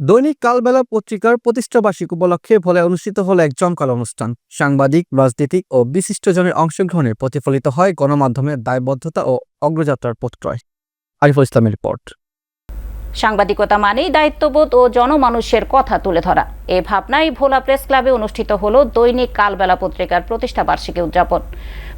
দৈনিক কালবেলা পত্রিকার প্রতিষ্ঠাবার্ষিক উপলক্ষে ভোলে অনুষ্ঠিত হল এক জমকাল অনুষ্ঠান। সাংবাদিক, রাজনীতিক ও বিশিষ্টজনের অংশগ্রহণে প্রতিফলিত হয় গণমাধ্যমের দায়বদ্ধতা ও অগ্রযাত্রার প্রত্যয়। আরিফুল ইসলামের রিপোর্ট। সাংবাদিকতা মানেই দায়িত্ববোধ ও জনমানুষের কথা তুলে ধরা। এ ভাবনায় ভোলা প্রেস ক্লাবে অনুষ্ঠিত হল দৈনিক কালবেলা পত্রিকার প্রতিষ্ঠা বার্ষিকী উদযাপন।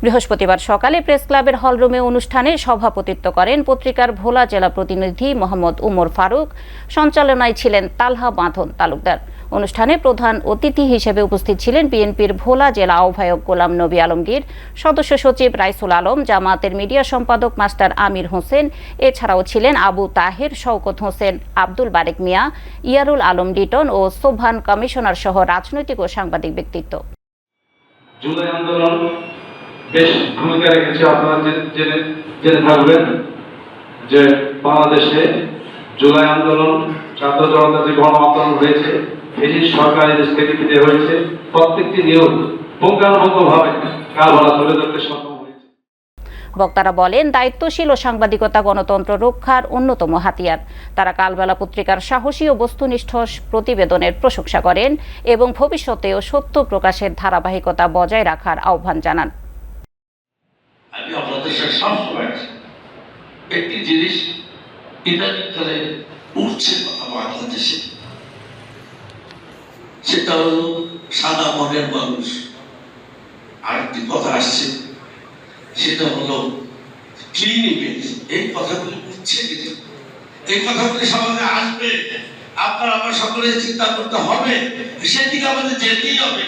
বৃহস্পতিবার সকালে প্রেস ক্লাবের হলরুমে অনুষ্ঠানে সভাপতিত্ব করেন পত্রিকার ভোলা জেলা প্রতিনিধি মোহাম্মদ উমর ফারুক। সঞ্চালনায় ছিলেন তালহা বাঁধন তালুকদার। অনুষ্ঠানে প্রধান অতিথি হিসেবে উপস্থিত ছিলেন বিএনপির ভোলা জেলা আহ্বায়ক গোলাম নবী আলমগীর, সদস্য সচিব রাইসুল আলম, জামাতের মিডিয়া সম্পাদক মাস্টার আমির হোসেন, এছাড়াও ছিলেন আবু তাহের, শওকত হোসেন, আব্দুল বারেক মিয়া, ইয়ারুল আলম ডিটন ও সোভান কমিশনার সহ রাজনৈতিক ও সাংবাদিক ব্যক্তিত্ব। বেশ ভূমিকা রেখেছে, আপনারা জেনে থাকবেন যে বাংলাদেশে জুলাই আন্দোলন ছাত্র জনতা যে গণ আন্দোলন হয়েছে এটি সরকারি দেশ থেকে বিদে হয়েছে প্রত্যেকটি নিয়োগ পুঙ্খানুপুঙ্খভাবে কারবালা তুলে ধরতে সক্ষম বক্তারা বলেন দায়িত্বশীল ও সাংবাদিকতা গণতন্ত্র রক্ষার অন্যতম হাতিয়ার। তারা কালবেলা পত্রিকার সাহসী ও বস্তুনিষ্ঠ প্রতিবেদনের প্রশংসা করেন এবং ভবিষ্যতেও সত্য প্রকাশের ধারাবাহিকতা বজায় রাখার আহ্বান জানান। আমি আপনাদের সাথে সবসময় একটি জিনিস ইদানিংকালে উঠছে বাংলাদেশে। সেটা হলো সাদা মনের মানুষ। আরেকটি কথা আসছে, সেটা হলো ক্লিন ইমেজ এই কথাগুলি উঠছে কিন্তু, এই কথাগুলি সমাজে আসবে। আপনার, আমার সকলে চিন্তা করতে হবে। সেদিকে আমাদের যেতেই হবে।